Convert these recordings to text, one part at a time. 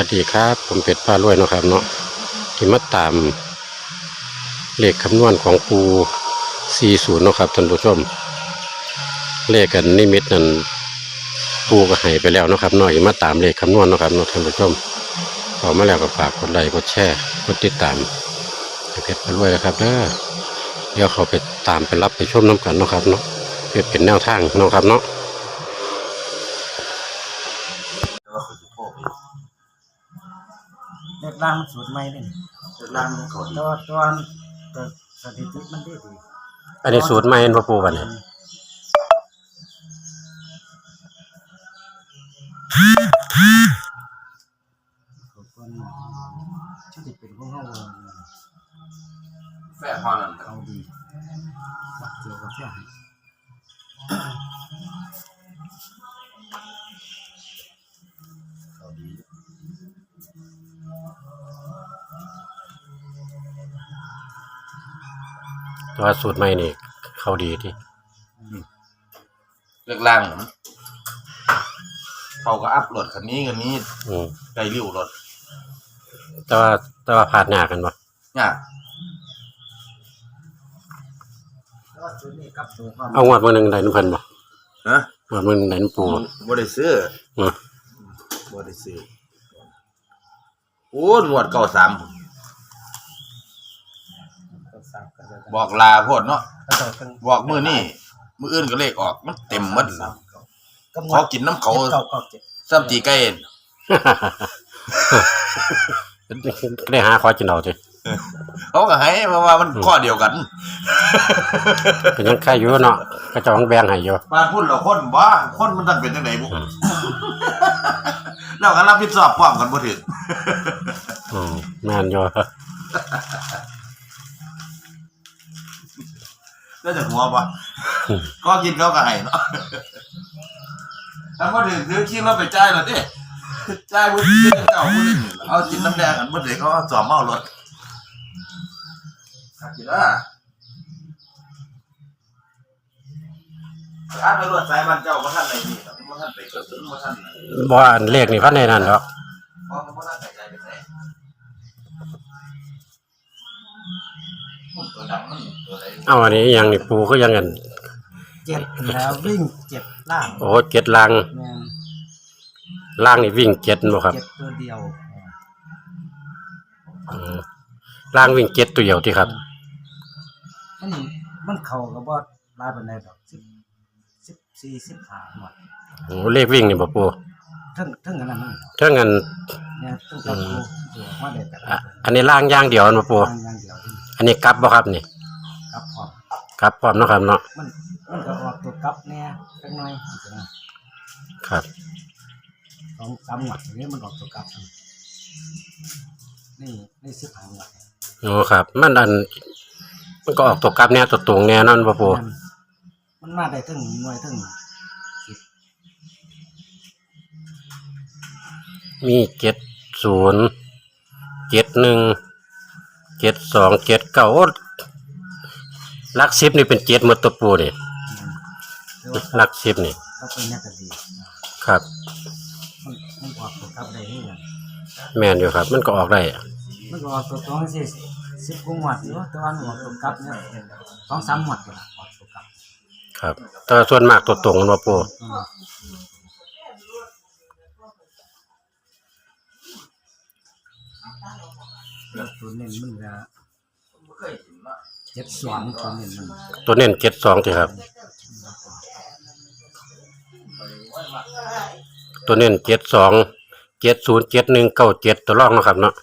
วัสดีครับ ผมเป็ดป้ารวยเนาะครับเนาะที่มาตามเลขคำนวณของปู40เนาะครับท่านผู้ชม เลขกันนิมิตนั่นปูก็ให้ไปแล้วเนาะครับเนาะอย่ามาตามเลขคำนวณเนาะครับเนาะท่านผู้ชมพอมาแล้วก็ฝากกดไลค์กดแชร์กดติดตามเพชรป้ารวยนะครับเด้อเดี๋ยวเขาไปตามไปรับไปชมน้ำกันเนาะครับเนาะเพื่อเป็นแนวทางเนาะครับเนาะ ล่างมันสูตรใหม่เลยเรื่องล่างมันเขาดีตัวตัวตัวสถิติมันดีดีอันนี้สูตรใหม่เห็นบ่ปูบัดนี้ตัวคนที่จะเป็นของเขาแฝงห้องนั่นเขาดีวัดเกี่ยวกับเพื่อนเขาดี แต่ว่าสูตรใหม่นี่ เขาดีที่เรื่องล่างมันเขาก็อัพโหลดคันนี้คันนี้อืมได้ริ้วรถแต่ว่าแต่ว่าผ่านหน้ากันบ่เนี่ยแล้วสูตรนี้กับตัวความเอางวดมื้อหนึงได้น้ำเพิ่นบ่นะงวดมื้อหนึงได้น้ำปูบ่บ่ได้ซื้ออืมบ่ได้ซื้อโอ้หนวดเก่าสามตัวสั บกันเลยบอกลาโพดเนาะก็ตัวตั้งบอกมือนี่มืออื่นก็เลขออกมันเต็มหมดสับก็ขอกินน้ำเขาเก้าเก้าเจ็ดซ้ำตีไก่เอ็นได้หาขอจินเอาติเขาก็ให้เพราะว่ามันข้อเดียวกันเป็นยังใครอยู่เนาะก็จะต้องแบ่งให้อยู่บ้านพุ่นเราคนบ้าคนมันตั้งเป็นจังไดบุอืมเราก็รับผิดชอบพร้อมกันบ่ถึงอืมแม่นอยู่ ก็จะหัวปะก็กินเขาก็ให้เนาะถ้าบ่ถึงซื้อคิดเราไปจ่ายแล้วเด้จ่ายบ่ถึงเจ้าบ่ถึงเอากินน้ำแดงกันบ่ถึงเขาเอาสอบเมารถครับกินอะอ่านไปรถสายบ้านเจ้าบ่ทันไหนนี่ครับบ่ทันไปกระสุนบ่ทันไหนบ่อันเลขนี่พันในนั้นดอกเพราะบ่ทันไปใจไปไหน ตัวดำมันตัวไหนเอาอันนี้อีหยังนี่ปูก็ยังกันเจ็ดแล้ววิ่งเจ็ดล่างโอ้เจ็ดลางแม่งล่างนี่วิ่งเจ็ดบ่ครับเจ็ดตัวเดียวอืมล่างวิ่งเจ็ดตัวเดียวที่ครับมันมันเข่ากับว่าลายบันไดดอกสิบสิบสี่สิบห้าหมดโอ้เลขวิ่งนี่บ่ปูทั้งทั้งอันนั้นมันถ้างั้นเนี่ยตั้งแต่ปูตัวมาได้แต่อะอันนี้ล่างอย่างเดียวนะปู ทางอย่างเดียวที่ อันนี้กลับบ่ครับนี่กับพร้อมกลับพร้อมเนาะครับเนาะมันมันก็ออกตัวกลับแน่จักหน่อยจังนั้นครับสองสามหวัดอย่างนี้มันออกตัวกลับนี่นี่สิบห้าหวัดโอ้ครับ มันอัน มันก็ออกตัวกลับแน่ตัวตรงแน่นอนบ่ปูมันมันมาได้ถึงหน่วยถึงสิบมีเจ็ดศูนย์เจ็ดหนึ่ง เจ็ดสองเจ็ดเก้าโอ้หลักสิบนี่เป็นเจ็ดหมดตัวปูนี่หรือว่าหลักสิบนี่ก็เป็นนักดีครับมันมันออกตัวกลับได้นี่แหละแม่นอยู่ครับ มันก็ออกได้มันก็ออกตัวตรงสิสิบกว่าหวัดอยู่แต่ว่ามันออกตัวกลับเนี่ยสองสามหวัดอยู่ละออกตัวกลับครับแต่ส่วนมากตัวตรงมันบ่ปู แล้วตัวเน้นมันจะบ่เคยกินเนาะเจ็ดสองตัวเน้นมันตัวเน้นเจ็ดสองทีครับ ตัวเน้นเจ็ดสองเจ็ดศูนย์เจ็ดหนึ่งเก้าเจ็ดตัวรองเนาะครับเนาะ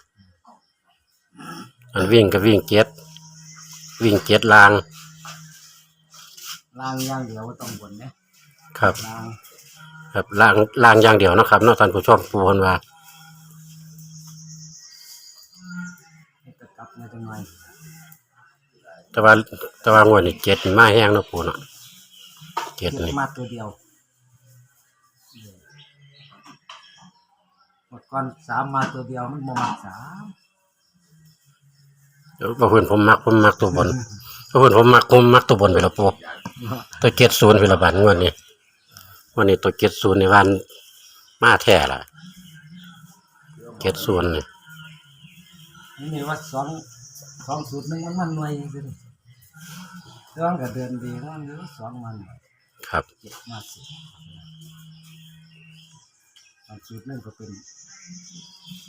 อันวิ่งก็วิ่งเจ็ดวิ่งเจ็ดลางล่างอย่างเดียวก็ต้องบนเนี่ยครับ ล่าง ครับลางลางอย่างเดียวเนาะครับเนาะท่านผู้ชมปูคนว่า แต่ว่าแต่ว่างวดนี้เจ็ดนี่มาแห้งเนาะปูเนาะเจ็ดเก็บนี่มาตัวเดียวหมดก่อนสามมาตัวเดียวมันโมมาสามเดี๋ยวพอเพื่อนผมมักผมมักตัวบนพอเพื่อนผมมักผมมักตัวบนไปและปูตัวเจ็ดศูนย์ไปและบาทงวดนี้งวันนี้ตัวเจ็ดศูนย์ในวันมาแท้ละเจ็ดส่วนนี่ นี่มีว่าสอง สองสูตรหนึ่งมันมันหน่วยอยู่ดิเรื่องก็เดินดีมันอยู่สองมันครับเจ็ดมาสิบสองสูตรหนึ่งก็เป็น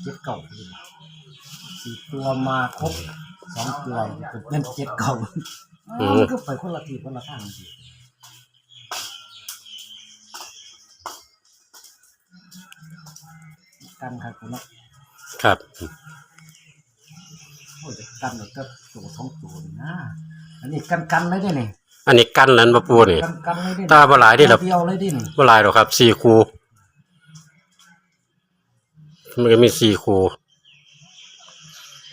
เจ็ดเก่าอยู่สี่ตัวมาครบสองตัวเป็นเป็นเจ็ดเก่าอ้าวมันก็ไปคนละทีคนละทางสิกันครับคุณเนาะครับโอ้ยกันแล้วก็ตัวสองตัวนี่นะอันนี้กันกันเลยเด้นี่อันนี้กันนั้นบ่ปูนี่ กันกันเลยเด้ตาบ่หลายเด้ล่ะเดียวเลยเดินี่บ่หลายหรอกครับสี่คูมันก็มีสี่คู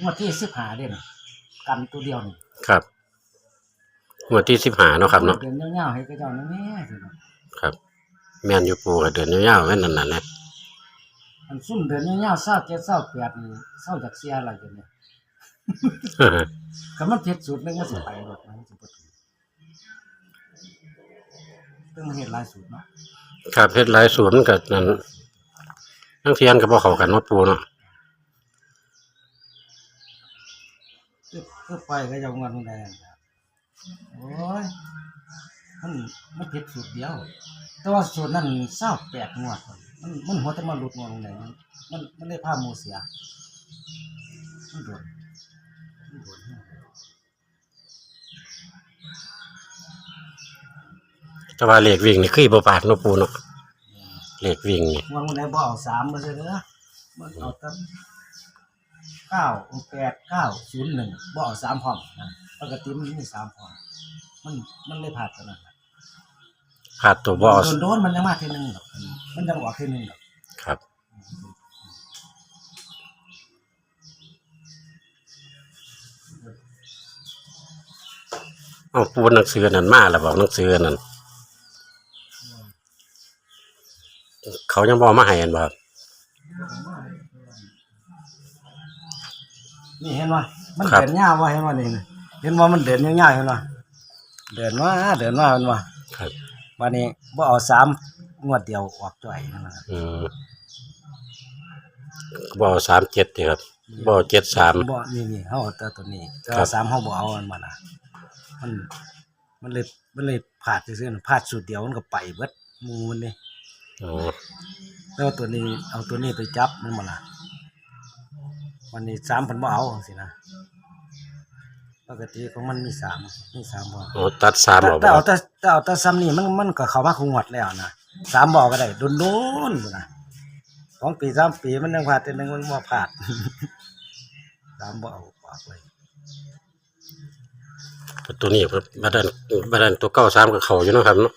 งวดที่สิบหาเด้นี่กันตัวเดียวนี่ครับงวดที่สิบหาเนาะครับเนาะเดินเงาๆให้กระเจ้านั่นแน่สิเนาะครับ แม่นอยู่ปูก็เดินยาวๆแม่นนั่นน่ะนะมันซุ่มเดินเงาๆเศร้าเจ็ดเศร้าแปดนี่เศร้าจากเสียอะไรกันเนี่ย ก็มันผิดสูตรหนึงมันสิไปหมดมันสิบ่ถูกต้องมาเฮ็ดหลายสูตรเนาะครับเฮ็ดหลายสวนกับนั่นทั้งเทียนก็บ่เข้ากันเนาะปูเนาะคือคือไปก็จะงอนมันได้นะครับโอ้ยมันมันผิดสูตรเดียว แต่ว่าสูตรนั้นเศร้าแปดงวดมันมันหัวแต่มาหลุดงวดตรงไหนมันมันมันได้พาหมูเสียมันโดนมันโดน แต่ว่าเลขวิ่งนี่คือบ่ปาดเนาะปูเนาะเลขวิ่งนี่งวดมันได้บ่เอาสามมาเลยเด้อมันเอาตั้งเก้าแปดเก้าศูนย์หนึ่งบ่เอาสามพร้อมนะปกติมันมีสามพร้อมมันมันเลยผ่านตัวนั้นน่ะพาดตัวบ่เอาโดนโดนมันยังมาทีหนึงหรอกมันยังออกทีหนึงหรอก เอาปูหนังสือนั่นมาแล้วบอกหนังสือนั่นเขายังบเอกมาให้อันบ่ครับนี่เห็นว่ามันเดินยาวว่าเห็นว่านี่นะเห็นว่ามันเดินยาวๆเห็นว่าเดินมาเดินมาเห็นว่าครับวันนี้บ่เอาสามงวดเดียวออกจ่อยนั่นน่ะอืมบ่เอาสามเจ็ดนี่ครับบ่เอาเจ็ดสามบ่นี่นี่เฮาเอาแต่ตัวนี้แต่ครัว่าบสามเฮาบ่เอามันมาน่ะ มัน มันเลยมันเลยพลาดซื่อๆน่ะพลาดสูตรเดียวมันก็ไปเบิดหมู่มันนี่อ๋อแล้วตัวนี้เอาตัวนี้ไปจับมันมาล่ะวันนี้สามเพิ่นบ่เอาสินะปกติของมันมีสามมีสามบ่อ๋อตัดสามออกแต่บ่เอาแต่แต่เอาแต่ซ้ำนี่มันมันก็เข้ามาคงหมดแล้วนะสามบอกก็ได้โดนโดนๆนะสองปีสามปีมันยังผ่าดแต่หนึงมันบ่ผ่าด สามบ่เอาออกเลย ตัวนี้บัดนั้นบัดนั้นตัวเก้าสามก็เข้าอยู่เนาะครับเนาะ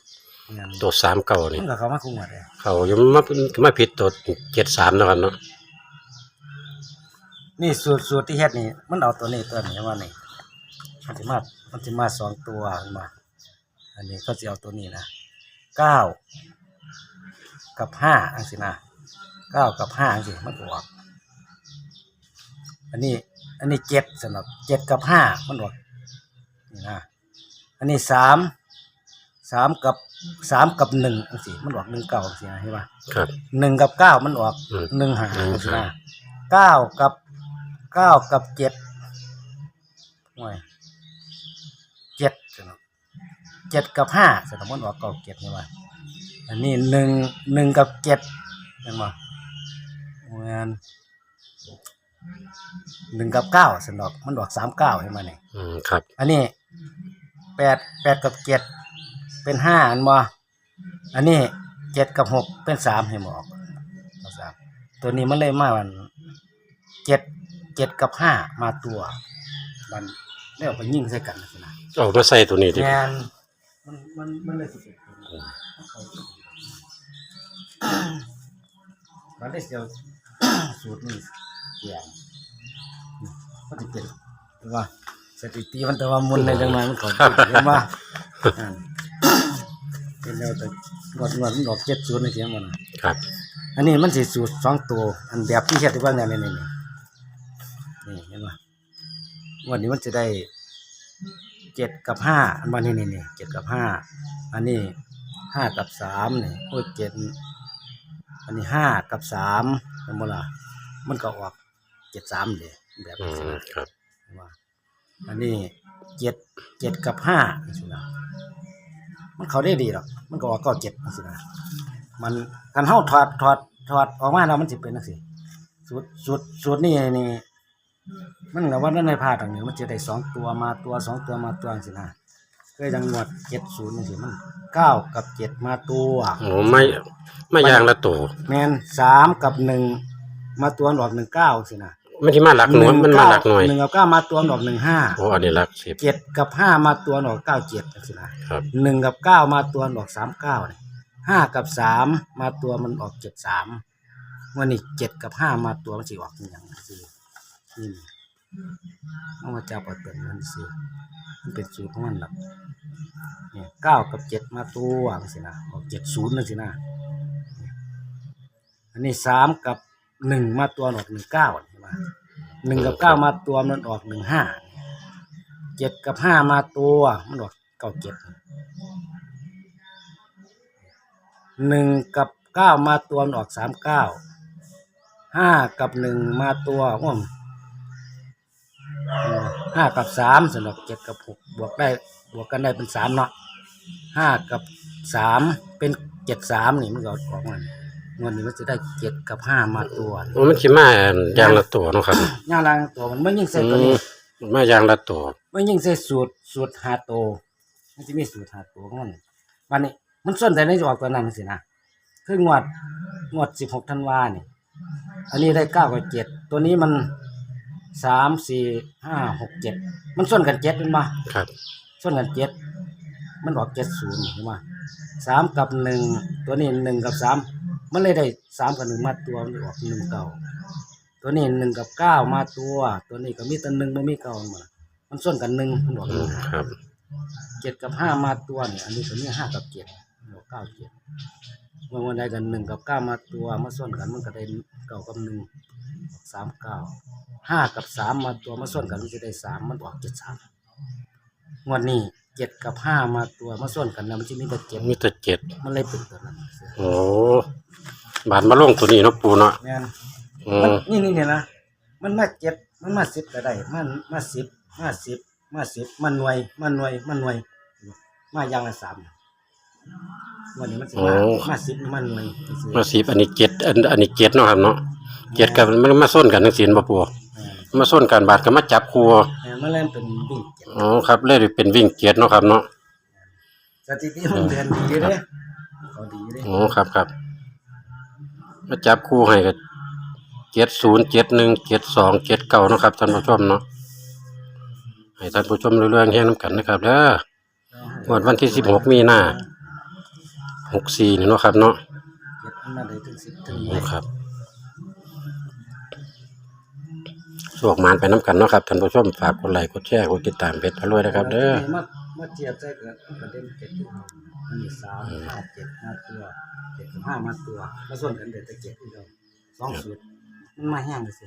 งั้นตัวสามเก้านี่มันก็เข้ามาคงหมดเลยเข้าอยู่มามาผิดตัวเจ็ดสามเนาะครับเนาะนี่สูตรสูตรที่เฮ็ดนี่มันเอาตัวนี้ตัวนี้ว่านี่มันสิมามันสิมาสองตัวขึ้นมา อันนี้ก็จะเอาตัวนี้นะเก้ากับห้าอันสินะเก้ากับห้าอันสิมันก็ออกอันนี้ อันนี้เจ็ดสำหรับเจ็ดกับห้ามันออกนี่นะอันนี้สามสามกับสามกับหนึ่งอันสิมันออกหนึ่งเก้าอันสินะเห็นปะครับ หนึ่งกับเก้ามันออกอืมหนึ่งหาหนึ่งอันสิหา นะเก้ากับเก้ากับเจ็ดโอ้ยเจ็ดสำหรับเจ็ดกับห้าสำหรับมันออกเก้าเจ็ดนี่ว่าอันนี้หนึ่งหนึ่งกับเจ็ดเห็นปะเหมือน หนึ่งกับเก้าสำหรับมันออกสามเก้าเห็นไหมเนี่ยอืมครับ อันนี้แปดแปดกับเจ็ดเป็นห้าอันบ่อันนี้เจ็ดกับหกเป็นสามให้หมออกเอาสามตัวนี้มันเลยมาวันเจ็ดเจ็ดกับห้ามาตัว มันเรียกไปยิงใส่กันนะสินะเอามาใส่ตัวนี้ดิแมนมันมันมันเลยสิเป็นตัวนี้มันได้เสียว สูตรนี้ เกี่ยงมันจะเป็นว่าสถิติมันแต่ว่ามุนในจังหวะมันก่อนเห็นว่าอ่าเป็นแล้วแต่งวดงวดมันออกเจ็ดศูนย์ในเสียงมันน่ะครับ อันนี้มันสิสูตรสองตัว อันแบบที่เฮ็ดที่ว่าเนี่ยนี่นี่นี่นี่เห็นไหมวันนี้มันจะได้เจ็ดกับห้าอันวันนี้นี่นี่เจ็ดกับห้าอันนี้ห้ากับสามนี่โอ้ยเจ็ดอันนี้ห้ากับสามเป็นโมล่ะมันก็ออก เจ็ดสามเลยแบบอืนี้มนะครับ ว่า อันนี้เจ็ดเจ็ดกับห้าสินะมันเขาได้ดีหรอกมันก็ออกก็เจ็ดสินะมันการเท้าถอดถอดถอดออกมาแล้วมันสิเป็นนักสิสูตรสูตรสูตรนี่นี่มันกับว่าในภาคต่างนี้มันจะได้สองตัวมาตัวสองตัวมาตัวสินะก็ยังงวดเจ็ดศูนย์นี่สิมันเก้ากับเจ็ดมาตัว โอ้ไม่ไม่ยางละตัวแมนสามกับหนึ่งมาตัวดอกหนึ่งเก้าสินะ ไม่ที่มาหลักหน่วยมันมาหลักหน่วยหนึ่งกับเก้ามาตัวดอกหนึ่งห้าโอ้อันนี้หลักสิบเจ็ดกับห้ามาตัวดอกเก้าเจ็ดสินะครับหนึ่งกับเก้ามาตัวดอกสามเก้าเนี่ยห้ากับสามมาตัวมันออกเจ็ดสามวันนี้เจ็ดกับห้ามาตัวมันสิออกเป็นอย่างสินี่เอามาจับเอาตัวมันสิมันเป็นสูตรของมันหลักเนี่ยเก้ากับเจ็ดมาตัวสินะออกเจ็ดศูนย์นั่นสินะอันนี้สามกับ หนึ่งมาตัวออกหนึ่งเก้าใช่ไหมหนึ่งกับเก้ามาตัวมันออกหนึ่งห้าเจ็ดกับห้ามาตัวมันออกเก้าเจ็ดหนึ่งกับเก้ามาตัวมันออกสามเก้าห้ากับหนึ่งมาตัวว่ามห้ากับสามสำหรับเจ็ดกับหกบวกได้บวกกันได้เป็นสามเนาะห้ากับสามเป็นเจ็ดสามนี่มันก็ออกมัน งวดนี้มันจะได้เจ็ดกับห้ามาตัวโอ้มันสิมายางละตัวเนาะครับ ย่างลางตัวมันไม่ยิ่งใส่ตัวอืนี้มมายางละตัวไม่ยิ่งใส่สูตรสูตรหาโตวมันจะมีสูตรหาโตวของมันวันนี้ มันส่วนแต่ในจะออกตัวนั้นสินะคืองวดงวดสิบหกธันวาเนี่ยอันนี้ได้เก้ากับเจ็ดตัวนี้มันสามสี่ห้าหกเจ็ดมันส่วนกันเจ็ดเป็นมาครับ ส่วนกันเจ็ดมันออกเจ็ดศูนย์เห็นไหมสามกับหนึ่งตัวนี้หนึ่งกับสาม มันเลยได้สามกับหนึ่งมาตัวมันออกหนึ่งเก้าตัวนี้หนึ่งกับเก้ามาตัว ตัวนี้ก็มีแต่หนึ่งมันมีเก้ามามันส่วนกันหนึ่งมันออกหอืนึ่มงครับเจ็ดกับห้ามาตัวเนี่ยอันนี้ตัวนี้ห้ากับเจ็ดมันออกเก้าเจ็ดเมื่อวันใดกันหนึ่งกับเก้ามาตัวมาส่วนกันมันก็ได้เก้ากับหนึ่งออกสามเก้าห้ากับสามมาตัวมาส่วนกันมันจะได้สามมันออกเจ็ดสามงวดนี้ เจ็ดกับห้ามาตัวมาส่วนกันนะมันจะมีแต่เจ็ดมีแต่เจ็ดมันเลยเป็นตัวนั้นโอ้บาดมาลงตัวนี้เนาะปูเนาะแม่นอืมันมนี่นี่เนี่ยนะมันมาเจ็ดมันมาสิบก็ได้มันมาสิบมาสิบมาสิบมันหน่วยมันหน่วยมันหน่วย มาอย่างละสามวันนี้มันสิมามาสิบมันหน่วยสิมาสิบอันนี้เจ็ดอันอันนี้เจ็ดเนาะครับเนาะเจ็ดกับมันมาส้นกันจังซี่บ่ปูแม่นมาส้นกันบาดก็มาจับครัวแม่นมันเริ่มเป็นวิ่งเจ็ดอ๋อครับเลยเป็นวิ่งเจ็ดเนาะครับเนาะสถิติมันเดือนดีอยู่เด้เขาดีอยู่เด้อ๋อครับครับมาจับคู่ให้ก็เจ็ดศูนย์เจ็ดหนึ่งเจ็ดสองเจ็ดเก้านาะครับท่านผู้ชมเนาะให้ท่านผู้ชมเรื่องๆแห่งน้ำกันนะครับเด้องวดวันที่สิบหกมีนาหกสี่นี่เนาะครับเนาะเจ็ดมันมาได้ถึงสิบถึงนี่ครับ วกมานไปน้ำกันเนาะครับท่านผู้ชมฝากกดไลค์กดแชร์กดติดตามเพจพะรวยนะครับเด้อมามาเทียบใจเกิดประเด็นเจ็ดอยู่อันมีสามห้าเจ็ดมาตัวเจ็ดห้ามาตัวมาส่วนกันเด็ดแต่เจ็ดที่เราสองสูตรมันมาแห้งเลยสิ